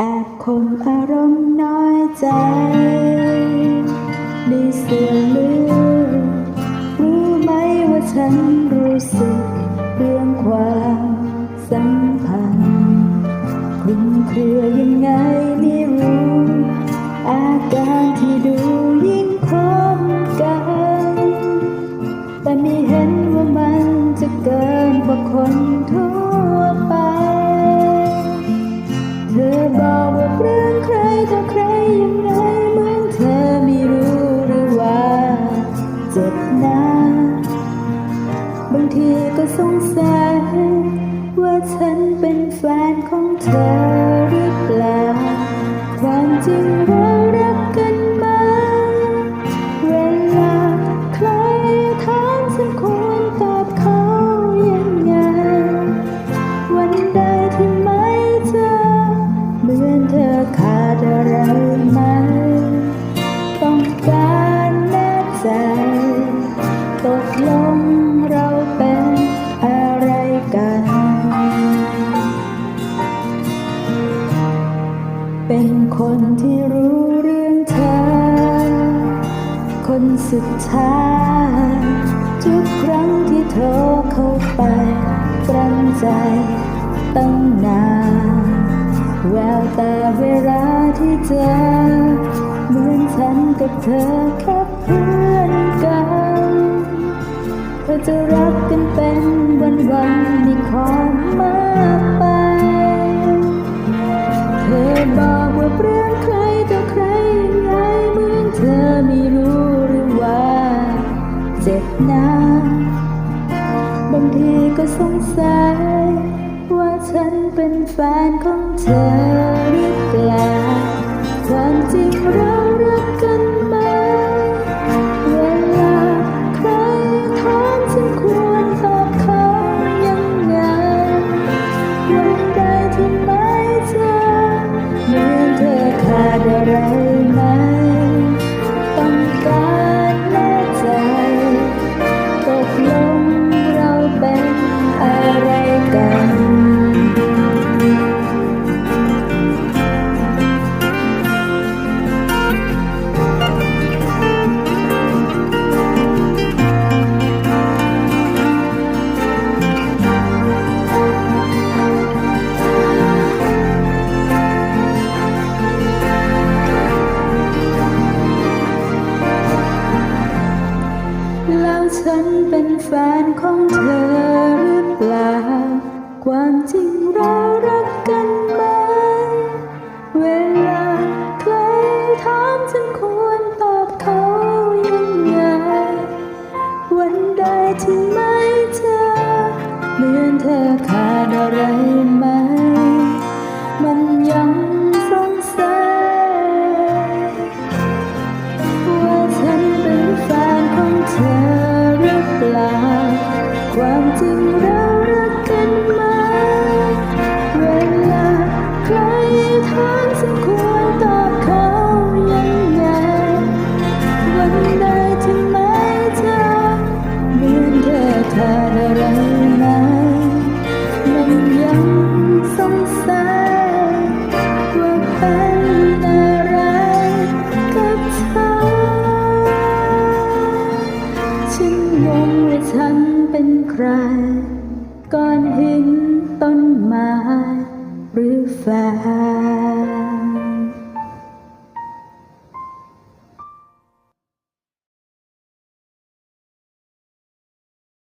แอบคงอารมณ์น้อยใจในส่วนลึกรู้ไหมว่าฉันรู้สึกเรื่องความสัมพันธ์คลุมเครือยังไงไม่รู้ อาการที่ดูยิ่งคบกัน แต่ไม่เห็นว่ามันจะเกินกว่าคนทั่ว ทีก็สงสัยว่าฉันเป็นแฟนของเธอหรือเปล่าความจริง สุดท้าย ทุกครั้งที่โทรเข้าไปกรั้นใจตั้งนานแววตาเวลาที่เจอเหมือนฉันกับเธอแค่เพื่อ เจ็บนบางทีก็สงสัยว่าฉันเป็นแฟนของเธอ ฉันเป็นแฟนของเธอหรือเปล่า ความจริงเรารักกัน หรือเปล่า ความจริงเรารักกันไหมเวลาใครถามฉันควรตอบเขายังไง วันใดที่ไม่เจอเหมือนเธอขาดอะไรไหมมันยังสงสัย ใครก้อนหินต้นไม้หรือแฟ